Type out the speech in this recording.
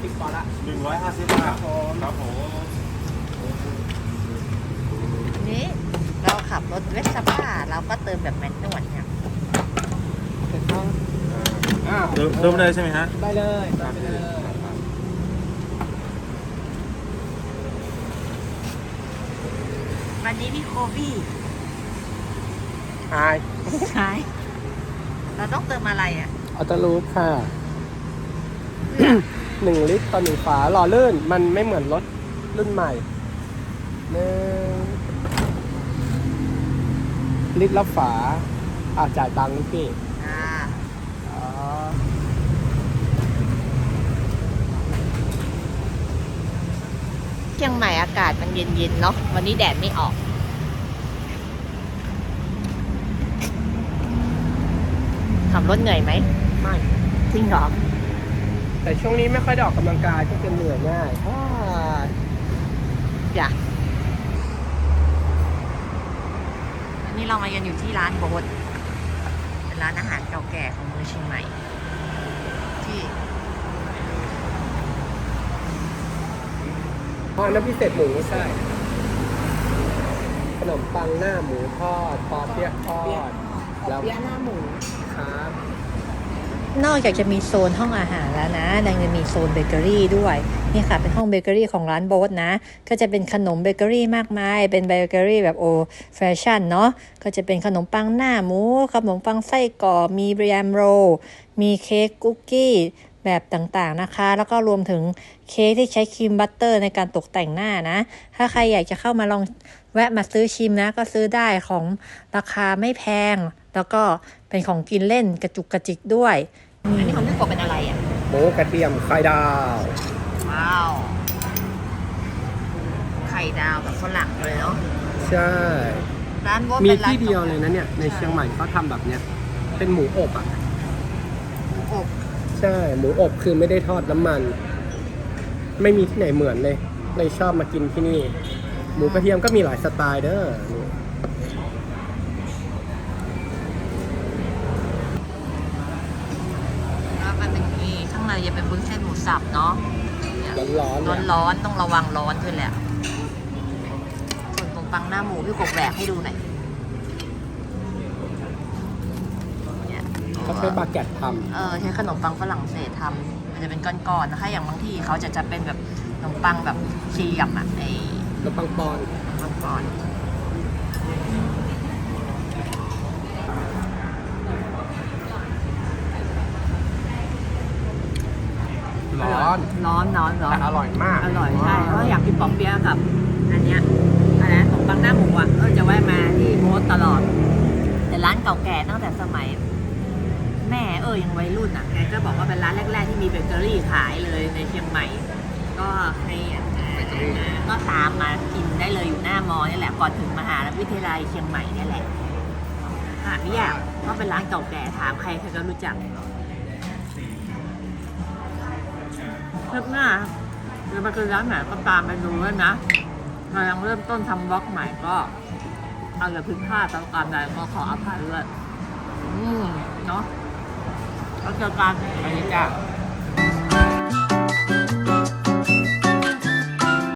เอาร้อยห้าสิบก่อนละหนึ่งร้อยห้าสิบครับผมครับผมอันนี้เราขับรถเวสป้าเราก็เติมแบบแมนนวลเนี่ยเสร็จแล้วอ้าวเริ่มเริ่มได้ใช่ไหมฮะได้เลยได้เลยวันนี้พี่โคบี้หายใช่เราต้องเติมอะไรอะอัตลูปค่ะ หนึ่งลิตรต่อหนึ่งฝาหล่อลื่น มันไม่เหมือนรถรุ่นใหม่หนึ่งลิตรละฝาอาจ่ายตังค์นี่พี่อ่าอ๋อเชียงใหม่อากาศมันเย็นๆเนาะวันนี้แดดไม่ออกขับรถเหนื่อยไหมไม่จริงเหรอ แต่ช่วงนี้ไม่ค่อยได้ออกกำลังกายก็จะเหนื่อยง่ายอ้ายจ้ะอันนี้เรามากันอยู่ที่ร้านโบสเป็นร้านอาหารเก่าแก่ของเมืองเชียงใหม่ ที่อ๋อน้ำพิเศษหมูไม่ใช่ขนมปังหน้าหมูทอดปอเปี๊ยะทอดแล้วเปี๊ยะหน้าหมูครับ นอกจากจะมีโซนห้องอาหารแล้วนะยังจะมีโซนเบเกอรี่ด้วยนี่ค่ะเป็นห้องเบเกอรี่ของร้านโบ๊ทนะ ก็จะเป็นขนมเบเกอรี่มากมาย เป็นเบเกอรี่แบบโอแฟชั่นเนาะก็จะเป็นขนมปังหน้าหมูขนมปังไส้กรอกมีแยมโรลมีเค้กคุกกี้แบบต่างๆนะคะ แล้วก็รวมถึงเค้กที่ใช้ครีมบัตเตอร์ในการตกแต่งหน้านะ ถ้าใครอยากจะเข้ามาลองแวะมาซื้อชิมนะ ก็ซื้อได้ของราคาไม่แพง แล้วก็เป็นของกินเล่นกระจุกกระจิกด้วย อันนี้ของพี่กบเป็นอะไรอะหมูกระเทียมไข่ดาว ว้าว ไข่ดาวแบบฝรั่งเลยเนาะใช่ ร้านโบ๊ทมีเป็นร้านที่เดียวเลยนะเนี่ย ในเชียงใหม่เขาทำแบบเนี้ย เป็นหมูอบอะอบใช่ หมูอบคือไม่ได้ทอดน้ำมัน ไม่มีที่ไหนเหมือนเลยเลยชอบมากินที่นี่ หมูกระเทียมก็มีหลายสไตล์เด้อนี่ แล้วมันเป็นอย่างนี้ข้าง ในจะเป็นบุ้นเส้นหมูสับเนาะเนี่ยร้อนๆร้เนี่อยนร้อนๆต้องระวังร้อนด้วยแหละ ส่วนตรงปังหน้าหมูพี่กบแหวกให้ดูหน่อยเนี่ยเขาใช้บาแกตทเออใช้ขนมปังฝรั่งเศสทำมันจะเป็นก้อนๆนะคะอย่างบางที่เขาจะจะเป็นแบบขนมปังแบบเชียมอะไอ้ำแล้วปังปอนปังก่อน อนร้อนร้อนร้อนแต่อร่อยมากอร่อยใช่เพราะอยากกินปอมเปี๊ยะกับอันเนี้ยอะไรนะขนมปังหน้าหมูอะก็จะแวะมาที่โมสตลอด แต่ร้านเก่าแก่ตั้งแต่สมัย แม่เออยังวัยรุ่นอะแกก็บอกว่าเป็นร้านแรก ๆ ที่มีเบเกอรี่ขายเลยในเชียงใหม่ ก็ให้อะก็ตามมากินได้เลยอยู่หน้ามอนี่แหละก่อนถึงมหาวิทยาลัยเชียงใหม่นี่แหละหาไม่ยากเพราะเป็นร้านเก่าแก่ถามใครใครก็รู้จัก คลิปหน้าเดี๋ยวมากินร้านไหนก็ตามไปดูด้วยนะเรายังเริ่มต้นทำบล็อกใหม่ก็เอาอย่าพึ่งพลาดตามการใดก็ขออภัยด้วยอืมเนาะแล้วเจอกันอันนี้จ้า